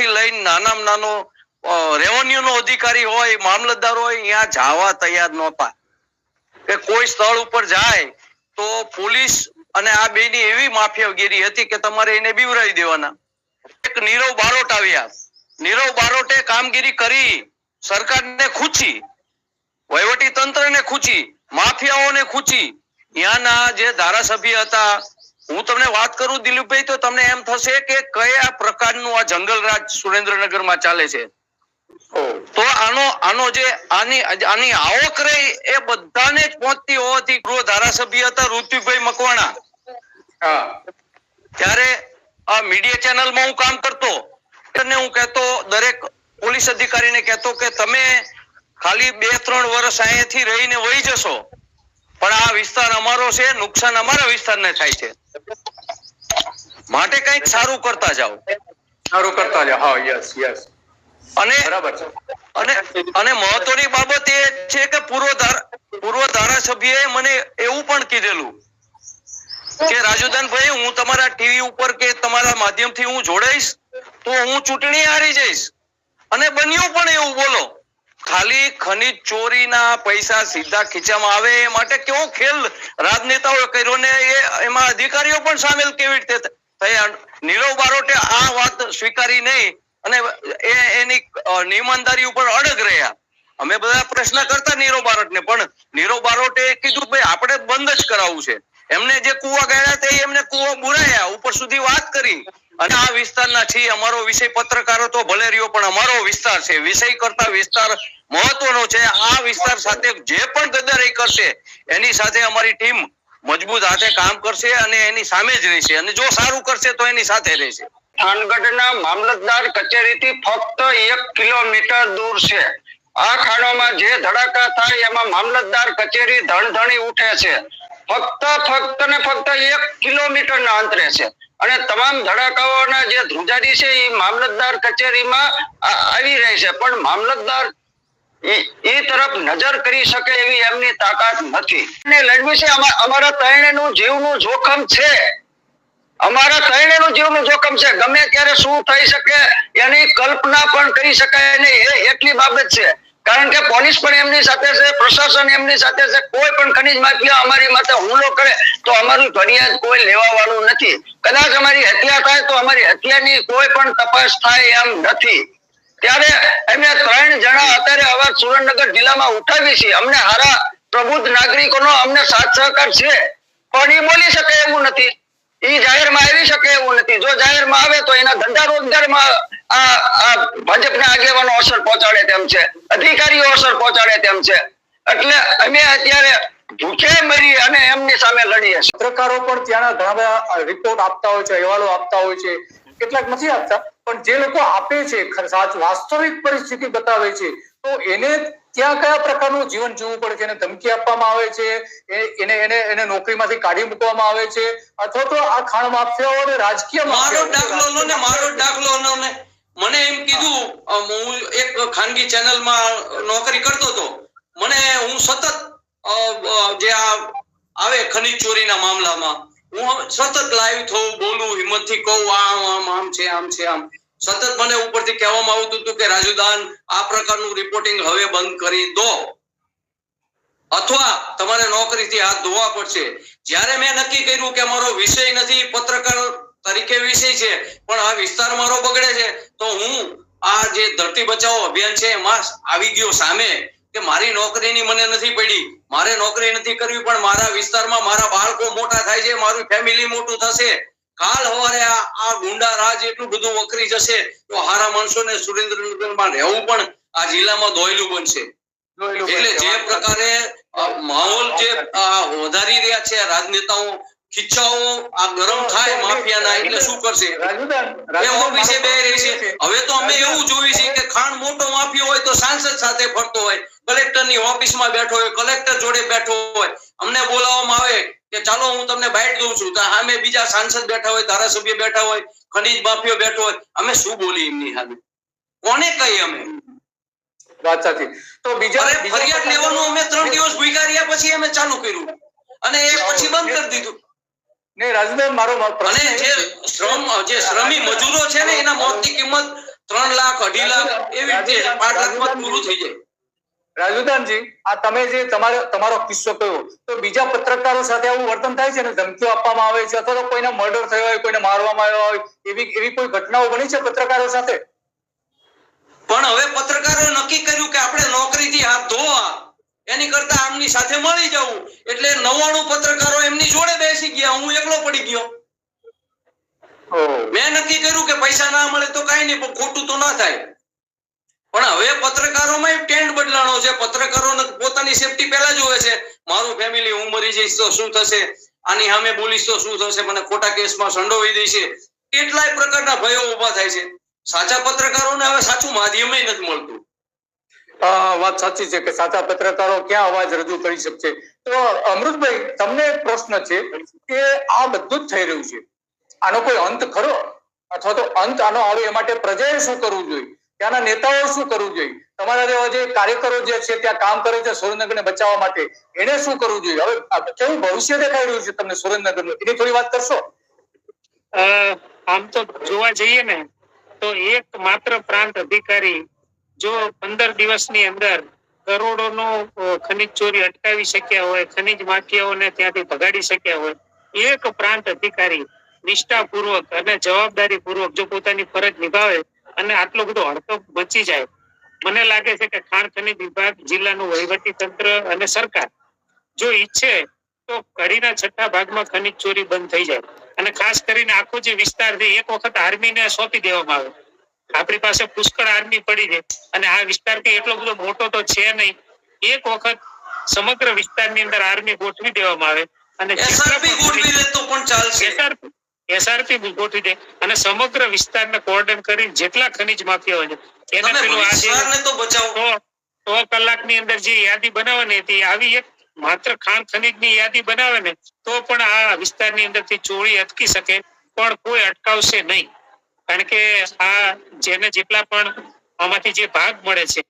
થી લઈને નાનામાં નાનો રેવન્યુ નો અધિકારી હોય, મામલતદાર હોય, અહીંયા જવા તૈયાર નહોતા. કે કોઈ સ્થળ ઉપર જાય તો પોલીસ અને આ બેની એવી માફિયાગીરી હતી કે તમારે એને બીવરાવી દેવાના. એક નીરવ બારોટ આવ્યા. નીરવ બારોટે કામગીરી કરી, સરકારને ખૂચી વહીવટી તંત્રને ખૂચી, માફિયાઓને ખૂચી. ત્યાંના જે ધારાસભ્ય હતા હું તમને વાત કરું દિલીપભાઈ તો તમને એમ થશે કે કયા પ્રકારનું આ જંગલ રાજ સુરેન્દ્રનગરમાં ચાલે છે? તો આનો આનો જે આની આની આવક રહી એ બધાને જ પહોંચતી હોવાથી ગૃહ ધારાસભ્ય હતા ઋત્વિકભાઈ મકવાણા. હા. ત્યારે આ મીડિયા ચેનલમાં હું કામ કરતો. અને હું કહેતો દરેક પોલીસ અધિકારીને કહેતો કે તમે ખાલી બે ત્રણ વર્ષ અહીંયાથી રહીને વહી જશો. પણ આ વિસ્તાર અમારો છે નુકસાન અમારા વિસ્તારને થાય છે. માટે કંઈક સારું કરતા જાઓ. સારું કરતા જાઓ. હા યસ યસ અને બરાબર છે. અને અને મહત્વની બાબત એ છે કે પૂર્વ પૂર્વ ધારાસભ્યએ મને એવું પણ કીધેલું કે રાજુદાનભાઈ હું તમારા ટીવી ઉપર કે તમારા માધ્યમથી હું જોડાઈશ તો હું ચૂંટણી હારી જઈશ. અને બન્યું પણ એવું બોલો. ખાલી ખનીજ ચોરીના પૈસા સીધા ખીચામાં આવે એ માટે કેવો ખેલ રાજનેતાઓએ કર્યો ને એમાં અધિકારીઓ પણ સામેલ કેવી રીતે થયા? નીરવ બારોટે આ વાત સ્વીકારી નહીં અને એ એની નિયમનદારી ઉપર અડગ રહ્યા. અમે બધા પ્રશ્ન કરતા નીરવ બારોટને, પણ નીરવ બારોટે કીધું કરાવવું છે. એમને જે કુવા ગયા એમને કુવા બુરાયા, ઉપર સુધી વાત કરી. અને આ વિસ્તારના છીએ, અમારો વિષય પત્રકારો તો ભલે રહ્યો, પણ અમારો વિસ્તાર છે. વિષય કરતા વિસ્તાર મહત્વનો છે. આ વિસ્તાર સાથે જે પણ ગદ્દારી કરશે, એની સાથે અમારી ટીમ મજબૂત હાથે કામ કરશે અને એની સામે જ રહેશે. અને જો સારું કરશે, તો એની સાથે રહેશે. થાનગઢના મામલતદાર કચેરીથી ફક્ત એક કિલોમીટર દૂર છે. આ ખાણોમાં જે ધડાકા થાય, એમાં મામલતદાર કચેરી ધણધણી ઉઠે છે. ફક્ત ફક્ત ને ફક્ત એક કિલોમીટરના અંતરે છે. અને તમામ ધડાકાઓના જે ધ્રુજારી છે, એ મામલતદાર કચેરીમાં આવી રહી છે. પણ મામલતદાર ઈ તરફ નજર કરી શકે એવી એમની તાકાત નથી. અને લડવી છે અમારા ત્રણેયનું જીવનું જોખમ છે. અમારા ત્રણેયનું જીવનું જોખમ છે. ગમે ત્યારે શું થઈ શકે, એની કલ્પના પણ કરી શકાય નહીં. એ એટલી બાબત છે. કારણ કે પોલીસ પણ એમની સાથે છે, પ્રશાસન એમની સાથે છે, કોઈ પણ ખનીજ માફિયા અમારી માથે હુમલો કરે તો અમારું ફરિયાદ કોઈ લેવા વાળું નથી. કદાચ અમારી હત્યા થાય તો અમારી હત્યાની કોઈ પણ તપાસ થાય એમ નથી. ત્યારે અમે ત્રણ જણા અત્યારે અવાજ સુરેન્દ્રનગર જિલ્લામાં ઉઠાવી છીએ. અમને હારા પ્રબુદ્ધ નાગરિકોનો અમને સાથ સહકાર છે. પણ એ બોલી શકે એવું નથી. એ જાહેરમાં આવી શકે એવું નથી. જો જાહેરમાં આવે તો એના ધંધા રોજગારમાં આ ભાજપના આગેવાનો અસર પહોંચાડે તેમ છે. અધિકારીઓ અસર પહોંચાડે તેમ છે. એટલે અમે અત્યારે ભૂખે મરી અને એમની સામે લડીએ પત્રકારો પણ ત્યાંના ઘણા બધા રિપોર્ટ આપતા હોય છે, અહેવાલો આપતા હોય છે. કેટલાક નથી આપતા, પણ જે લોકો આપે છે વાસ્તવિક પરિસ્થિતિ બતાવે છે, તો એને ત્યાં કયા પ્રકારનું જીવન જીવવું પડે છે એને ધમકી આપવામાં આવે છે એને એને એને નોકરીમાંથી કાઢી મૂકવામાં આવે છે અથવા તો આ ખાણ માફિયાઓને રાજકીય મારો દાખલો લો ને મારો દાખલો લો ને. મને એમ કીધું હું એક ખાનગી ચેનલમાં નોકરી કરતો હતો. મને હું સતત જે આ આવે ખનીજ ચોરીના મામલામાં હું સતત લાઈવ થઉં બોલું હિંમતથી કહું આમ આમ આમ છે આમ છે આમ. સતત મને ઉપરથી કહેવામાં આવતું હતું કે રાજુદાન આ પ્રકારનું રિપોર્ટિંગ હવે બંધ કરી દો. અથવા તમારે નોકરીથી હાથ ધોવા પડશે. જ્યારે મેં નક્કી કર્યું કે મારો વિષય નથી, પત્રકાર તરીકે વિષય છે, પણ આ વિસ્તાર મારો બગડે છે, તો હું આ જે ધરતી બચાવો અભિયાન છે, એમાં આવી ગયો સામે કે મારી નોકરીની મને નથી પડી. મારે નોકરી નથી કરવી, પણ મારા વિસ્તારમાં મારા બાળકો મોટા થાય છે, મારું ફેમિલી મોટું થશે. કાલ હવારે આ ગુંડા રાજ એટલું બધું વકરી જશે તો હારા માણસોને સુરેન્દ્રનગરમાં રહેવું પણ આ જિલ્લામાં દોયલું બનશે. છે એટલે જે પ્રકારે માહોલ જે વધારી રહ્યા છે રાજનેતાઓ ખીચાઓ આ ગરમ થાય માફિયાના એટલે શું કરશે? એ ઓફિસે બે રહી પ્રશ્ન છે. એ છે. હવે તો અમે એવું જોયું છે કે ખાણ મોટો માફિયો હોય તો સાંસદ સાથે ફરતો હોય કલેક્ટરની ઓફિસમાં બેઠો હોય કલેક્ટર જોડે બેઠો હોય. અમને બોલાવવામાં આવે કે ચાલો હું તમને બાઇટ દઉં છું. તો સામે બીજા સાંસદ બેઠા હોય ધારાસભ્ય બેઠા હોય ખનીજ માફિયો બેઠો હોય. અમે શું બોલી એમની સામે કોને કહી અમે? વાત સાચી. તો બીજા ફરિયાદ લેવાનું અમે ત્રણ દિવસ ભૂખ્યા રહ્યા પછી અમે ચાલુ કર્યું. અને એ પછી બંધ કરી દીધું. ને રાજભાઈ મારો અને જે શ્રમ જે શ્રમી મજૂરો છે ને એના મોતની કિંમત ત્રણ લાખ અઢી લાખ એવી રીતે પાંચ લાખમાં પૂરું થઈ જાય. રાજુદાનજી આ તમે જે તમારો તમારો કિસ્સો કયો તો બીજા પત્રકારો સાથે આવું વર્તન થાય છે ને? ધમકીઓ આપવામાં આવે છે અથવા તો કોઈને મર્ડર થયો હોય કોઈને મારવામાં આવ્યો હોય એવી એવી કોઈ ઘટનાઓ બની છે પત્રકારો સાથે? પણ હવે પત્રકારો નક્કી કર્યું કે આપણે નોકરીથી હાથ ધોવા એની કરતા આમની સાથે મળી જવું. એટલે નવ્વાણું પત્રકારો એમની જોડે બેસી ગયા. હું એકલો પડી ગયો. મેં નક્કી કર્યું કે પૈસા ના મળે તો કઈ નહીં પણ ખોટું તો ના થાય. પણ હવે પત્રકારોમાં ટેન્ડ બદલાણો છે. પત્રકારો પોતાની સેફટી પહેલા જોવે છે. મારું ફેમિલી હું મરી જઈશ તો શું થશે? આની સામે બોલીશ તો શું થશે? મને ખોટા કેસમાં સંડોવી દેશે. કેટલાય પ્રકારના ભયો ઊભા થાય છે. સાચા પત્રકારોને હવે સાચું માધ્યમ નથી મળતું. વાત સાચી છે કે સાચા પત્રકારો ક્યાં અવાજ રજૂ કરી શકશે? તો અમૃતભાઈ, તમને એક પ્રશ્ન છે કે આ બધું જ થઈ રહ્યું છે. આનો કોઈ અંત ખરો? અથવા તો અંત આનો આવે એ માટે પ્રજાએ શું કરવું જોઈએ? ત્યાંના નેતાઓ શું કરવું જોઈએ? તમારા જેવા જે કાર્યકરો જે છે ત્યાં કામ કરે છે સુરેન્દ્રનગરને બચાવવા માટે, એને શું કરવું જોઈએ? હવે કેવું ભવિષ્ય દેખાઈ રહ્યું છે તમને સુરેન્દ્રનગરનું? એની થોડી વાત કરશો? આમ તો જોવા જઈએ ને, તો એક માત્ર પ્રાંત અધિકારી જો પંદર દિવસની અંદર કરોડોનો નો ખનિજ ચોરી અટકાવી શક્યા હોય, ખનિજ માફિયાઓને ત્યાંથી ભગાડી શક્યા હોય, એક પ્રાંત અધિકારી નિષ્ઠાપૂર્વક અને જવાબદારી પૂર્વક જો પોતાની ફરજ નિભાવે અને આટલો બધો હડકંપ બચી જાય, મને લાગે છે કે ખાણ ખનિજ વિભાગ જિલ્લાનું વહીવટી તંત્ર અને સરકાર જો ઈચ્છે તો કડીના છઠ્ઠા ભાગમાં ખનિજ ચોરી બંધ થઈ જાય. અને ખાસ કરીને આખો જે વિસ્તાર છે, એક વખત આર્મીને સોંપી દેવામાં આવે. આપણી પાસે પુષ્કળ આર્મી પડી છે અને આ વિસ્તાર કઈ એટલો બધો મોટો તો છે નહીં. એક વખત સમગ્ર વિસ્તારની અંદર આર્મી ગોઠવી દેવામાં આવે અને એસઆરપી ગોઠવી દે તો પણ ચાલશે. SRP એસઆરપી ગોઠવી દે અને સમગ્ર વિસ્તારને કોર્ડન કરીને જેટલા ખનિજ માફિયાઓ છે એને પેલું આ જે તો બચાવો. સો સો કલાકની અંદર જે યાદી બનાવવાની હતી આવી એક માત્ર ખાણ ખનીજની યાદી બનાવે ને તો પણ આ વિસ્તારની અંદરથી ચોરી અટકી શકે પણ કોઈ અટકાવશે નહીં. કારણ કે આ જેને જેટલા પણ આમાંથી જે ભાગ મળે છે